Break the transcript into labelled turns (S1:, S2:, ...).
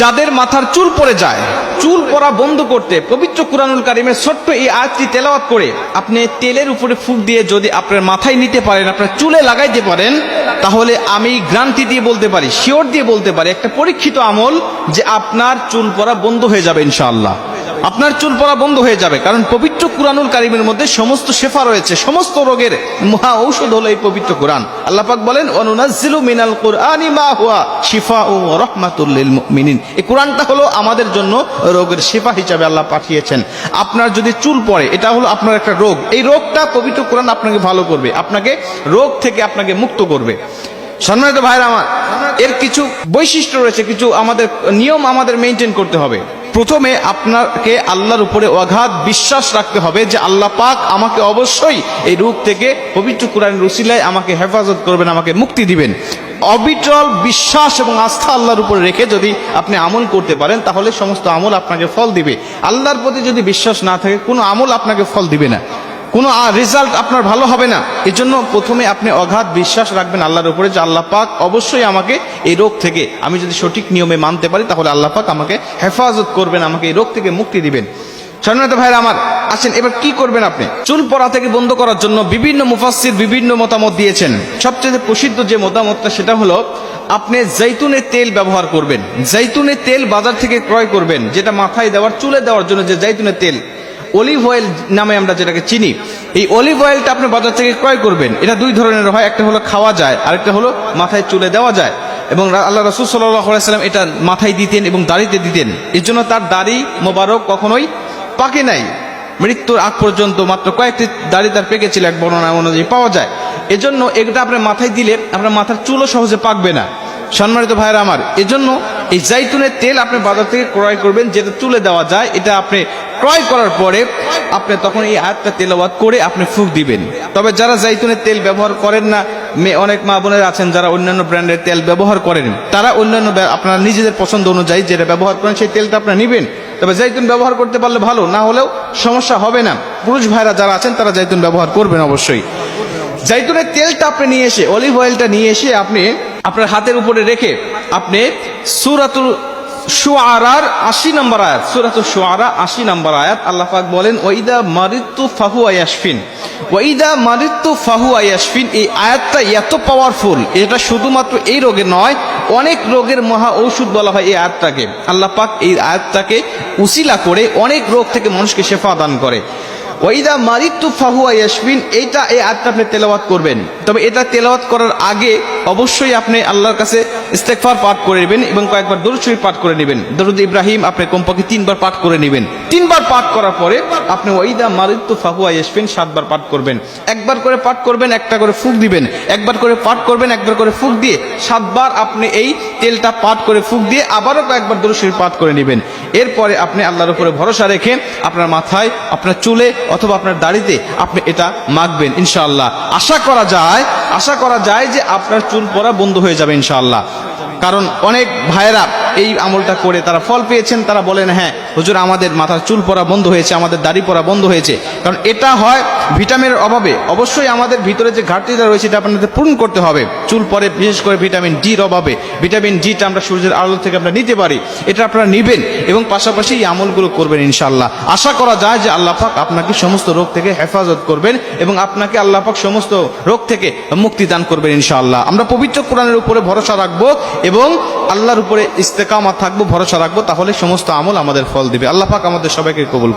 S1: যাদের মাথার চুল পড়ে যায়, চুল পড়া বন্ধ করতে পবিত্র কুরানুল কারিমের ছোট্ট এই আয়াতটি তেলাওয়াত করে আপনি তেলের উপরে ফুক দিয়ে যদি আপনার মাথায় নিতে পারেন, আপনার চুলে লাগাইতে পারেন, তাহলে আমি গ্রান্টি দিয়ে বলতে পারি, শিওর দিয়ে বলতে পারি, একটা পরীক্ষিত আমল যে আপনার চুল পড়া বন্ধ হয়ে যাবে ইনশাআল্লাহ। আপনার চুল পড়া বন্ধ হয়ে যাবে, কারণ পবিত্র কুরআনুল কারিমের মধ্যে সমস্ত শেফা রয়েছে, সমস্ত রোগের মহা ঔষধ হলো এই পবিত্র কুরআন। আল্লাহ পাক বলেন অনুনাজ্জিলু মিনাল কুরআনি মা হুয়া শিফাউ ওয়া রাহমাতুল লিল মুমিনিন। এই কুরআনটা হলো আমাদের জন্য রোগের শিফা হিসাবে আল্লাহ পাঠিয়েছেন। আপনার যদি চুল পড়ে, এটা হলো আপনার একটা রোগ। এই রোগটা পবিত্র কুরআন আপনাকে ভালো করবে, আপনাকে রোগ থেকে আপনাকে মুক্ত করবে। সম্মানিত ভাইরা আমার, এর কিছু বৈশিষ্ট্য রয়েছে, কিছু আমাদের নিয়ম আমাদের মেনটেন করতে হবে। প্রথমে আপনাকে আল্লাহর উপরে অঘাত বিশ্বাস রাখতে হবে যে আল্লাহ পাক আমাকে অবশ্যই এই রূপ থেকে পবিত্র কুরআন রসিলায় আমাকে হেফাজত করবেন, আমাকে মুক্তি দিবেন। অবিচল বিশ্বাস এবং আস্থা আল্লাহর উপরে রেখে যদি আপনি আমল করতে পারেন, তাহলে সমস্ত আমল আপনাকে ফল দিবে। আল্লাহর প্রতি যদি বিশ্বাস না থাকে, কোনো আমল আপনাকে ফল দিবে না। কোনো রেজাল্ট আপনার ভালো হবে না। এই জন্য প্রথমে আপনি অগাধ বিশ্বাস রাখবেন আল্লাহর উপরে যে আল্লাহ পাক অবশ্যই আমাকে এই রোগ থেকে, আমি যদি সঠিক নিয়মে মানতে পারি তাহলে আল্লাহ পাক আমাকে হেফাজত করবেন, আমাকে এই রোগ থেকে মুক্তি দিবেন। সম্মানিত ভাইরা আমার, আসেন, এবার কি করবেন আপনি? চুল পড়া থেকে বন্ধ করার জন্য বিভিন্ন মুফাসসির বিভিন্ন মতামত দিয়েছেন। সবচেয়ে প্রসিদ্ধ যে মতামতটা সেটা হলো, আপনি জৈতুনের তেল ব্যবহার করবেন। জৈতুনের তেল বাজার থেকে ক্রয় করবেন, যেটা মাথায় দেওয়ার, চুলে দেওয়ার জন্য যে জৈতুনের তেল অলিভ অয়েল নামে আমরা যেটাকে চিনি, এই অলিভ অয়েলটা আপনি বাজার থেকে ক্রয় করবেন। এটা দুই ধরনের হয়, একটা হলো খাওয়া যায়, আরেকটা হলো মাথায় চুলে দেওয়া যায়। এবং আল্লাহ রসুল সাল্লাম এটা মাথায় দিতেন এবং দাড়িতে দিতেন। এর জন্য তার দাড়ি মোবারক কখনোই পাকে নাই। মৃত্যুর আগ পর্যন্ত মাত্র কয়েকটি দাড়ি তার পেকেছিল এক বর্ণনা অনুযায়ী পাওয়া যায়। এজন্য এটা আপনার মাথায় দিলে আপনার মাথার চুলও সহজে পাকবে না। সম্মানিত ভাইরা আমার, এজন্য এই জাইতুনের তেল আপনি বাজার থেকে ক্রয় করবেন, যেটা তুলে দেওয়া যায়, এটা আপনি ক্রয় করার পরে আপনি তখন এই আয়াতটা তেলাওয়াত করে আপনি ফুক দিবেন। তবে যারা জাইতুনের তেল ব্যবহার করেন না অনেক মা বোনেরা আছেন যারা অন্যান্য ব্র্যান্ডের তেল ব্যবহার করেন। তারা অন্যান্য আপনার নিজেদের পছন্দ অনুযায়ী যেটা ব্যবহার করেন, সেই তেলটা আপনার নেবেন। তবে জাইতুন ব্যবহার করতে পারলে ভালো, না হলেও সমস্যা হবে না। পুরুষ ভাইরা যারা আছেন, তারা জাইতুন ব্যবহার করবেন অবশ্যই। জাইতুনের তেলটা আপনি নিয়ে এসে, অলিভ অয়েলটা নিয়ে এসে আপনি আপনার হাতের উপরে রেখে আপনি সুরাতুল শুআরার আশি নম্বর আয়াত, সুরাতুল শুআরা আশি নম্বর আয়াত আল্লাহ পাক বলেন ওইদা মারিত্তু ফাহু আয়াসফিন ওইদা মারিত্তু ফাহু আয়াসফিন এই আয়াতটা এত পাওয়ারফুল এটা শুধুমাত্র এই রোগে নয়, অনেক রোগের মহা ঔষধ বলা হয় এই আয়াতটাকে। আল্লাহ পাক এই আয়াতটাকে উসিলা করে অনেক রোগ থেকে মানুষকে শেফা দান করে। ওইদা মারিত্তু ফাহুয়া ইয়াসমিন এইটা এই আয়াতটা আপনি তেলাওয়াত করবেন। তবে এটা তেলাওয়াত করার আগে অবশ্যই আপনি আল্লাহর কাছে ইস্তেগফার পাঠ করে নেবেন এবং কয়েকবার দরুদ পাঠ করে নেবেন। দরুদ ইব্রাহিম আপনি কমপক্ষে তিনবার পাঠ করে নেবেন। তিনবার পাঠ করার পরে আপনি ওইদা মারিত্তু ফাহুয়া ইয়াসমিন সাতবার পাঠ করবেন। একবার করে পাঠ করবেন, একটা করে ফুক দিবেন। একবার করে পাঠ করবেন, একবার করে ফুক দিয়ে সাতবার আপনি এই তেলটা পাঠ করে ফুক দিয়ে আবারও কয়েকবার দরুদ পাঠ করে নেবেন। এরপরে আপনি আল্লাহর উপরে ভরসা রেখে আপনার মাথায়, আপনার চুলে অথবা আপনার দাড়িতে আপনি এটা মাখবেন, ইনশাআল্লাহ। আশা করা যায়, আশা করা যায় যে আপনার চুল পরা বন্ধ হয়ে যাবে, ইনশাআল্লাহ। কারণ অনেক ভাইরা এই আমলটা করে, তারা ফল পেয়েছেন, তারা বলেন হ্যাঁ হুজুর, আমাদের মাথার চুল পরা বন্ধ হয়েছে, আমাদের দাড়ি পরা বন্ধ হয়েছে। কারণ এটা হয় ভিটামিনের অভাবে। অবশ্যই আমাদের ভিতরে যে ঘাটতিটা রয়েছে, এটা আপনাদের পূরণ করতে হবে। চুল পরে, বিশেষ করে ভিটামিন ডির অভাবে। ভিটামিন ডিটা আমরা সূর্যের আলো থেকে আমরা নিতে পারি। এটা আপনারা নেবেন এবং পাশাপাশি এই আমলগুলো করবেন ইনশাল্লাহ আশা করা যায় যে আল্লাহ পাক আপনাকে সমস্ত রোগ থেকে হেফাজত করবেন এবং আপনাকে আল্লাহ পাক সমস্ত রোগ থেকে মুক্তি দান করবেন ইনশাআল্লাহ। আমরা পবিত্র কোরআনের উপরে ভরসা রাখব এবং আল্লাহর উপরে ইস্তেকামা থাকব, ভরসা রাখব, তাহলে সমস্ত আমল আমাদের ফল দিবে। আল্লাহ পাক আমাদের সবাইকে কবুল